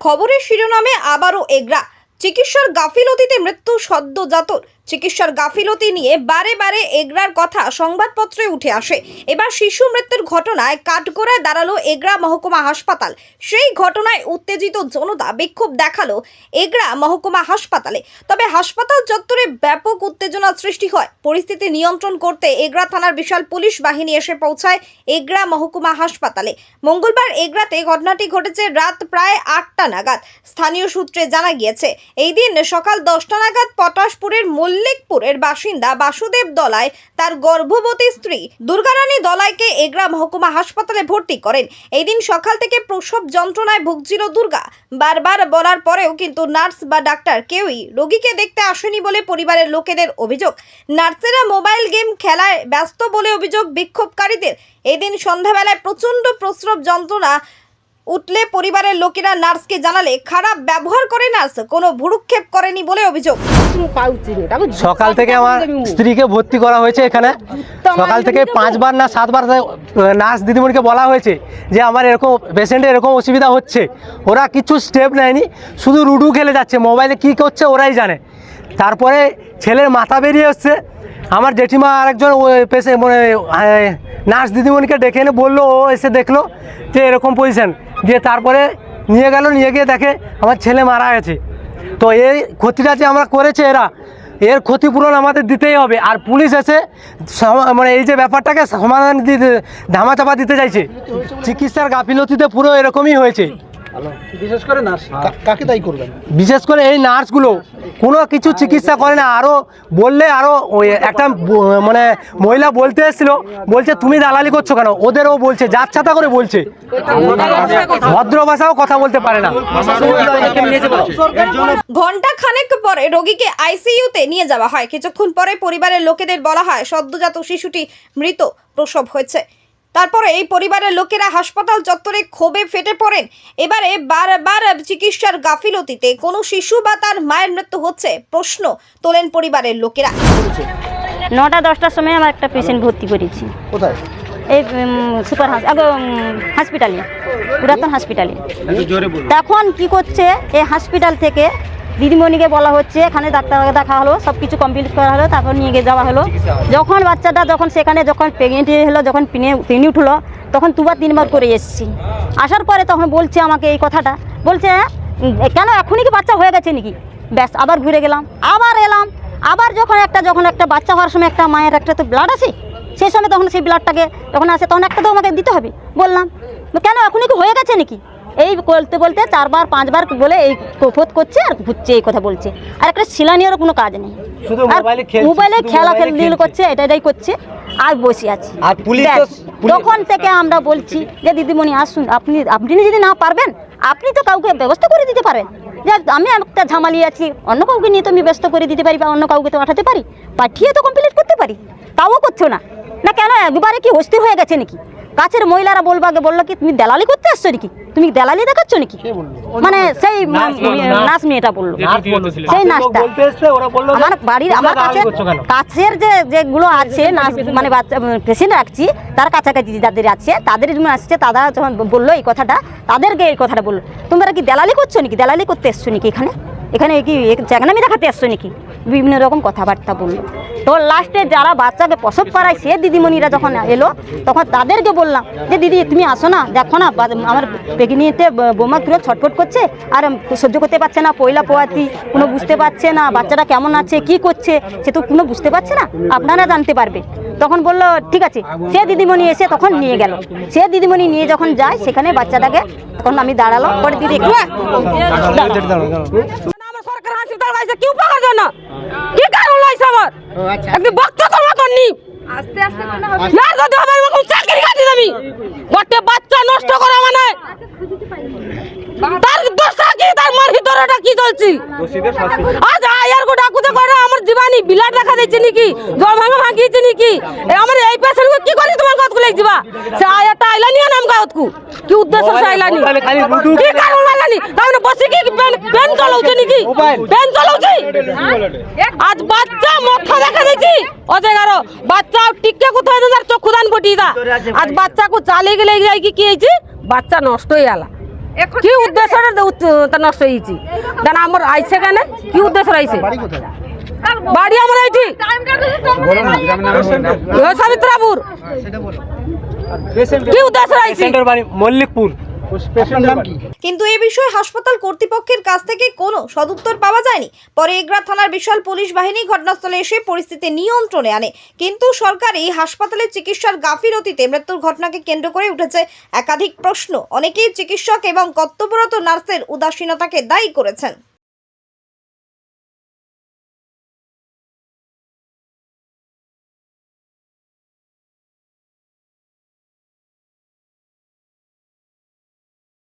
খবরের শিরোনামে আবারও এগরা। চিকিৎসার গাফিলতিতে মৃত্যু সদ্যজাতর। চিকিৎসার গাফিলতি নিয়ে বারে বারে এগরার কথা সংবাদপত্রে উঠে আসে। এবার শিশু মৃত্যুর ঘটনায় কাঠগোড়ায় দাঁড়াল এগরা মহকুমা হাসপাতাল। সেই ঘটনায় উত্তেজিত জনতা বিক্ষোভ দেখাল এগরা মহকুমা হাসপাতালে। তবে হাসপাতাল চত্বরে ব্যাপক উত্তেজনা সৃষ্টি হয়। পরিস্থিতি নিয়ন্ত্রণ করতে এগরা থানার বিশাল পুলিশ বাহিনী এসে পৌঁছায় এগরা মহকুমা হাসপাতালে। মঙ্গলবার এগরাতে ঘটনাটি ঘটেছে রাত প্রায় আটটা নাগাদ। স্থানীয় সূত্রে জানা গিয়েছে, এই দিন সকাল দশটা নাগাদ পটাশপুরের মল্লিকপুরের বাসিন্দা বাসুদেব দলায় তার গর্ভবতী স্ত্রী দুর্গারানী দলাইকে এগরা মহকুমা হাসপাতালে ভর্তি করেন। এই দিন সকাল থেকে প্রসব যন্ত্রণায় ভুগছিল দুর্গা। বারবার বলার পরেও কিন্তু নার্স বা ডাক্তার কেউই রোগীকে দেখতে আসেনি বলে পরিবারের লোকেদের অভিযোগ। নার্সেরা মোবাইল গেম খেলায় ব্যস্ত বলে অভিযোগ বিক্ষোভকারীদের। এদিন সন্ধ্যাবেলায় প্রচণ্ড প্রস্রব যন্ত্রণা উঠলে পরিবারের লোকেরা নার্সকে জানালে খারাপ ব্যবহার করে নার্স, কোনো ভুরুক্ষেপ করেনি বলে অভিযোগ। সকাল থেকে আমার স্ত্রীকে ভর্তি করা হয়েছে এখানে। সকাল থেকে পাঁচবার না সাতবার নার্স দিদিমণিকে বলা হয়েছে যে আমার এরকম পেশেন্টের এরকম অসুবিধা হচ্ছে। ওরা কিছু স্টেপ নেয়নি, শুধু রুডু খেলে যাচ্ছে মোবাইলে কী করছে ওরাই জানে। তারপরে ছেলের মাথা বেরিয়ে এসছে। আমার জেঠিমা আরেকজন পেশে মানে নার্স দিদিমণিকে ডেকে এনে বলল, ও এসে দেখল যে এরকম পজিশন দিয়ে তারপরে নিয়ে গেল নিয়ে গিয়ে দেখে আমার ছেলে মারা গেছে। তো এই ক্ষতিটা যে আমরা করেছে এরা এর ক্ষতিপূরণ আমাদের দিতেই হবে। আর পুলিশ এসে সম- মানে এই যে ব্যাপারটাকে সমাধান দিতে ধামাচাপা দিতে চাইছে। চিকিৎসার গাফিলতিতে পুরো এরকমই হয়েছে। বিশেষ করে নার্স। কাকে দায়ী করবেন? বিশেষ করে এই নার্সগুলো। কোনো কিছু চিকিৎসা করে না। আরও বললে আরও একটা মানে মহিলা বলতে এসেছিল, বলছে, তুমি দালালি করছ কেন? ওদেরও বলছে যাচ্ছাতা করে বলছে। ভদ্র ভাষাও কথা বলতে পারে না। ঘণ্টা খানেক পরে রোগীকে আইসিইউতে নিয়ে যাওয়া হয়। কিছুক্ষণ পরে পরিবারের লোকেদের বলা হয়, সদ্যজাত শিশুটি মৃত। প্রসব হয়েছে। তারপরে এই পরিবারের লোকেরা হাসপাতাল চত্বরে ক্ষোভে ফেটে পড়েন। এবারে বারবার চিকিৎসার গাফিলতিতে কোনো শিশু বা তার মায়ের মৃত্যু হচ্ছে প্রশ্ন তোলেন পরিবারের লোকেরা। নটা দশটার সময় আমার একটা পেশেন্ট ভর্তি করেছি। কোথায়? এই সুপার হাস হসপিটালে পুরাতন হসপিটালে তখন কি করছে? এই হসপিটাল থেকে দিদিমণিকে বলা হচ্ছে এখানে ডাক্তার দেখা হলো সব কিছু কমপ্লিট করা হলো তারপর নিয়ে গিয়ে যাওয়া হলো। যখন বাচ্চাটা যখন সেখানে যখন প্রেগনেন্ট হলো যখন পিনে পিনি উঠল তখন দুবার তিনবার করে এসেছি। আসার পরে তখন বলছে আমাকে এই কথাটা বলছে উম, কেন এখনই কি বাচ্চা হয়ে গেছে নাকি? ব্যাস আবার ঘুরে গেলাম আবার এলাম আবার যখন একটা যখন একটা বাচ্চা হওয়ার সময় একটা মায়ের একটা তো ব্লাড আছে সেই সময় তখন সেই ব্লাডটাকে যখন আসে তখন একটা তো আমাকে দিতে হবে। বললাম কেন এখনই কি হয়ে গেছে নাকি? এই বলতে বলতে চারবার পাঁচবার বলে এই কোফত করছে আর ঘুরছে এই কথা বলছে। আর একটা শিলা শিলানিয়ারও কোনো কাজ নেই। মোবাইলে খেলা খেল করছে এটা এটাই করছে আর বসে আছি। তখন থেকে আমরা বলছি যে দিদিমণি আসুন আপনি আপনি যদি না পারবেন আপনি তো কাউকে ব্যবস্থা করে দিতে পারেন যে আমি একটা ঝামালি আছি অন্য কাউকে নিয়ে তো আমি ব্যস্ত করে দিতে পারি বা অন্য কাউকে তো পাঠাতে পারি। পাঠিয়ে তো কমপ্লিট করতে পারি। তাও করছ না। না কেন একবারে কি হস্তি হয়ে গেছে নাকি? কাছের মহিলারা বলব আগে বলল কি তুমি দালালি করতে আসছো নাকি? তুমি দালালি দেখাচ্ছ নাকি? মানে সেই নার্স। নার্স মেয়েটা বলল। সেই নাচটা। বলতে এসছে, ওরা বলল যে, আমার বাড়ির আমার কাছে? কাছের যে যেগুলো আছে নাচ মানে বাচ্চা পেশেন্ট রাখছি তার কাছাকাছি যাদের আছে তাদের জন্য আসছে তারা যখন বলল এই কথাটা তাদেরকে এই কথাটা বলল। তোমরা কি দালালি করছ নাকি? দালালি করতে এসছো নাকি এখানে? এখানে কি চ্যাংনামি দেখাতে আসছো নাকি? বিভিন্ন রকম কথাবার্তা বলল। তো লাস্টে যারা বাচ্চাকে প্রসব করায় সে দিদিমণিরা যখন এলো, তখন তাদেরকে বললাম যে, দিদি, তুমি আসো না, দেখো না আমার প্রেগনেন্টে বোমা পুরো ছটফট করছে, আর সহ্য করতে পারছে না, পয়লা পোয়াতি, কোনো বুঝতে পারছে না, বাচ্চাটা কেমন আছে, কি করছে, সে তো কোনো বুঝতে পারছে না, আপনারা জানতে পারবে। তখন বলল, ঠিক আছে। সে দিদিমণি এসে তখন নিয়ে গেল। সে দিদিমণি নিয়ে যখন যায়, সেখানে বাচ্চাটাকে তখন আমি দাঁড়াল, পরে দিদি হাসপাতাল গাইছে কি উপকার জন্য কি কারণ লাইছে আমার? একটু বক্তা তোর মতন নি না যদি আমার মতন চাকরি খাচ্ছি আমি গোটে বাচ্চা নষ্ট করা মানে। তার দোষটা কি? তার মার ভিতরটা কি চলছি? আজ আয়ার গো ডাকুতে করে আমার জীবানি বিলাট দেখা দিচ্ছে নাকি? জল ভাঙা ভাঙিয়েছে নাকি? আমার এই পেশেন্ট কি করি তোমার কতগুলো যাবা সে আয়াটা আইলা গায়তকু কি উদ্দেশ্য সে আইলানি মোবাইলে খালি লুডু কি কারণ লাগানি তাহলে বসে কি পেন পেন চালাউছে নাকি? পেন চালাউছে? আজ বাচ্চা মথা দেখা দিছি অজে গারো বাচ্চা টিকে কোথায় তার চক্ষু দান বটি দা। আজ বাচ্চাকে চালে গেলে যাই কি কি হয়েছে? বাচ্চা নষ্ট হয়ে গেল। কি উদ্দেশ্যটা নষ্ট হয়েছি দেন আমার আইছে কেন? কি উদ্দেশ্য আইছে? বাড়ি আমার এইটি সাবিত্রাপুর। বাড়ি মল্লিকপুর। কিন্তু এ বিষয়ে হাসপাতাল কর্তৃপক্ষের কাছ থেকে কোনো সদুত্তর পাওয়া যায়নি। পরে এগরা থানার বিশাল পুলিশ বাহিনী ঘটনাস্থলে এসে পরিস্থিতি নিয়ন্ত্রণে আনে। কিন্তু সরকারি হাসপাতালে চিকিৎসার গাফিলতিতে মৃত্যুর ঘটনাকে কেন্দ্র করে উঠেছে একাধিক প্রশ্ন। অনেকেই চিকিৎসক এবং কর্তব্যরত নার্সের উদাসীনতাকে দায়ী করেছেন।